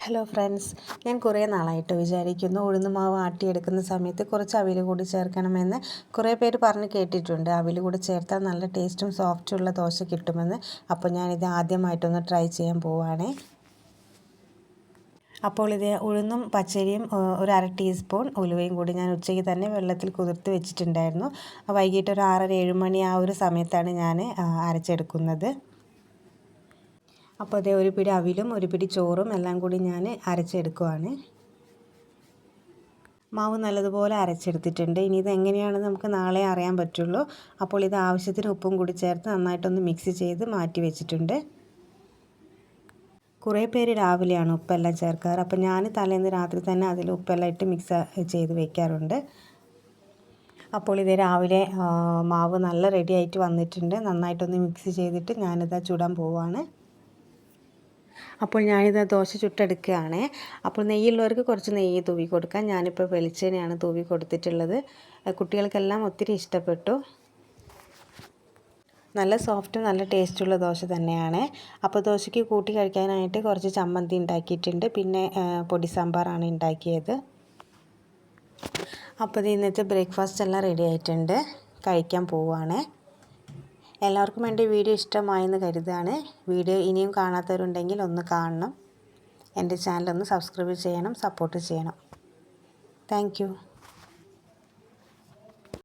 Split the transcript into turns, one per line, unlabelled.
Hello friends ഞാൻ കുറേ നാളായിട്ട് വിചാരിക്കുന്നു ഉഴുന്ന് മാവ് ആട്ടിയെടുക്കുന്ന സമയത്ത് കുറച്ച് അവിൽ കൂടി ചേർക്കണമെന്ന്. കുറേ പേര് പറഞ്ഞ് കേട്ടിട്ടുണ്ട്. അവിൽ കൂടി ചേർത്താൽ നല്ല ടേസ്റ്റും സോഫ്റ്റും ഉള്ള ദോശ കിട്ടുമെന്ന്. അപ്പോൾ ഞാനിത് ആദ്യമായിട്ടൊന്ന് ട്രൈ ചെയ്യാൻ പോവുകയാണേ അപ്പോൾ ഇത് ഉഴുന്നും പച്ചരിയും ഒരു അര ടീസ്പൂൺ ഉലുവയും കൂടി ഞാൻ ഉച്ചയ്ക്ക് തന്നെ വെള്ളത്തിൽ കുതിർത്ത് വെച്ചിട്ടുണ്ടായിരുന്നു. വൈകിട്ട് ഒരു ആറര ഏഴ് മണി ആ ഒരു സമയത്താണ് ഞാൻ അരച്ചെടുക്കുന്നത്. അപ്പോൾ അതേ ഒരു പിടി അവിലും ഒരു പിടി ചോറും എല്ലാം കൂടി ഞാൻ അരച്ചെടുക്കുവാണ്. മാവ് നല്ലതുപോലെ അരച്ചെടുത്തിട്ടുണ്ട്. ഇനി ഇത് എങ്ങനെയാണെന്ന് നമുക്ക് നാളെ അറിയാൻ പറ്റുള്ളൂ. അപ്പോൾ ഇത് ആവശ്യത്തിന് ഉപ്പും കൂടി ചേർത്ത് നന്നായിട്ടൊന്ന് മിക്സ് ചെയ്ത് മാറ്റി വെച്ചിട്ടുണ്ട്. കുറേ പേര് രാവിലെയാണ് ഉപ്പെല്ലാം ചേർക്കാറ്. അപ്പോൾ ഞാൻ തലേന്ന് രാത്രി തന്നെ അതിൽ ഉപ്പെല്ലാം ഇട്ട് മിക്സ് ചെയ്ത് വയ്ക്കാറുണ്ട് അപ്പോൾ ഇത് രാവിലെ മാവ് നല്ല റെഡി ആയിട്ട് വന്നിട്ടുണ്ട്. നന്നായിട്ടൊന്ന് മിക്സ് ചെയ്തിട്ട് ഞാനിത് ചുടാൻ പോവാണ്. അപ്പോൾ ഞാനിത് ദോശ ചുട്ടെടുക്കുകയാണ്. അപ്പോൾ നെയ്യുള്ളവർക്ക് കുറച്ച് നെയ്യ് തൂവി കൊടുക്കാം. ഞാനിപ്പോൾ വെളിച്ചെണ്ണയാണ് തൂവി കൊടുത്തിട്ടുള്ളത്. കുട്ടികൾക്കെല്ലാം ഒത്തിരി ഇഷ്ടപ്പെട്ടു. നല്ല സോഫ്റ്റും നല്ല ടേസ്റ്റുള്ള ദോശ തന്നെയാണ്. അപ്പോൾ ദോശയ്ക്ക് കൂട്ടി കഴിക്കാനായിട്ട് കുറച്ച് ചമ്മന്തി ഉണ്ടാക്കിയിട്ടുണ്ട്. പിന്നെ പൊടി സാമ്പാറാണ് ഉണ്ടാക്കിയത്. അപ്പോൾ ഇന്നത്തെ ബ്രേക്ക്ഫാസ്റ്റ് എല്ലാം റെഡി ആയിട്ടുണ്ട്. കഴിക്കാൻ പോവുകയാണ് എല്ലാവർക്കും എന്റെ വീഡിയോ ഇഷ്ടമായെന്ന് കരുതാണ് വീഡിയോ ഇനിയും കാണാത്തവരുണ്ടെങ്കിൽ ഒന്ന് കാണണം. എന്റെ ചാനൽ ഒന്ന് സബ്സ്ക്രൈബ് ചെയ്യണം സപ്പോർട്ട് ചെയ്യണം. താങ്ക്